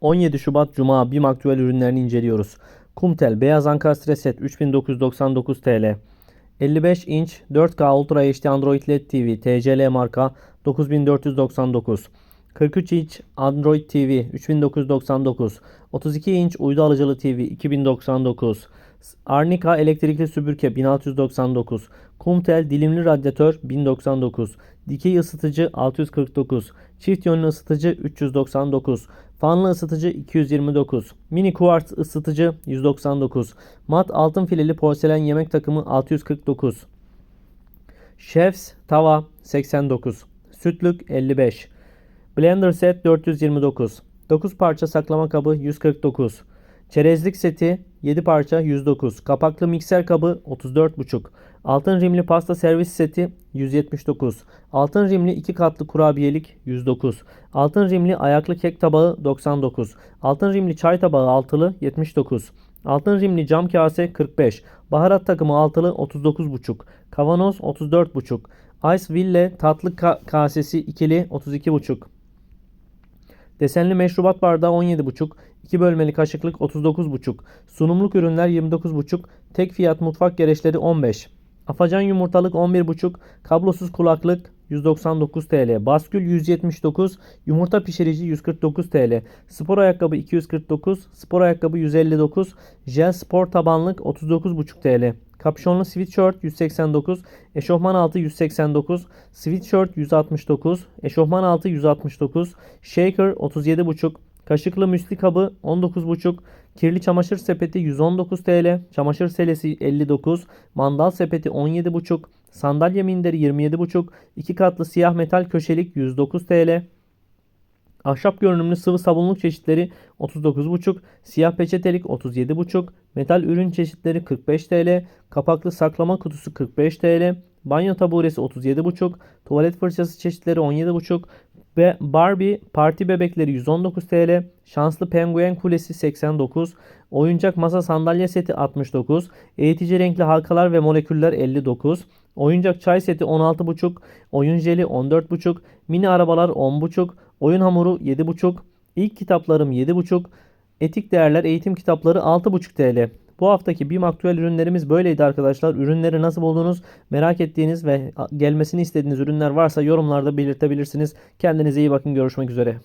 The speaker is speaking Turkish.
17 Şubat Cuma BİM aktüel ürünlerini inceliyoruz. Kumtel beyaz ankastre set 3999 TL. 55 inç 4K Ultra HD Android LED TV TCL marka 9499. 43 inç Android TV 3999. 32 inç uydu alıcılı TV 2099. Arnica elektrikli süpürge 1699. Kumtel dilimli radyatör 1099. Dikey ısıtıcı 649. Çift yönlü ısıtıcı 399. Fanlı ısıtıcı 229. Mini kuartz ısıtıcı 199. Mat altın fileli porselen yemek takımı 649. Chefs tava 89. Sütlük 55. Blender set 429. 9 parça saklama kabı 149. Çerezlik seti 7 parça 109. Kapaklı mikser kabı 34,5. Altın rimli pasta servis seti 179. Altın rimli 2 katlı kurabiyelik 109. Altın rimli ayaklı kek tabağı 99. Altın rimli çay tabağı altılı 79. Altın rimli cam kase 45. Baharat takımı altılı 39,5. Kavanoz 34,5. Ice Ville tatlı ka- kasesi ikili 32,5. Desenli meşrubat bardağı 17,5. 2 bölmeli kaşıklık 39,5. Sunumluk ürünler 29,5. Tek fiyat mutfak gereçleri 15. Afacan yumurtalık 11,5. Kablosuz kulaklık 199 TL. Baskül 179. Yumurta pişirici 149 TL. Spor ayakkabı 249. Spor ayakkabı 159. Jel spor tabanlık 39,5 TL. Kapşonlu sweatshirt 189, eşofman altı 189, sweatshirt 169, eşofman altı 169, shaker 37,5, kaşıklı müsli kabı 19,5, kirli çamaşır sepeti 119 TL, çamaşır selesi 59, mandal sepeti 17,5, sandalye minderi 27,5, iki katlı siyah metal köşelik 109 TL, Ahşap görünümlü sıvı sabunluk çeşitleri 39,5, siyah peçetelik 37,5, metal ürün çeşitleri 45 TL, kapaklı saklama kutusu 45 TL, banyo taburesi 37,5, tuvalet fırçası çeşitleri 17,5 ve Barbie parti bebekleri 119 TL, şanslı penguen kulesi 89, oyuncak masa sandalye seti 69, eğitici renkli halkalar ve moleküller 59, oyuncak çay seti 16,5, oyun jeli 14,5, mini arabalar 10,5, oyun hamuru 7,5, ilk kitaplarım 7,5, etik değerler eğitim kitapları 6,5 TL. Bu haftaki BİM aktüel ürünlerimiz böyleydi arkadaşlar. Ürünleri nasıl buldunuz merak ettiğiniz ve gelmesini istediğiniz ürünler varsa yorumlarda belirtebilirsiniz. Kendinize iyi bakın görüşmek üzere.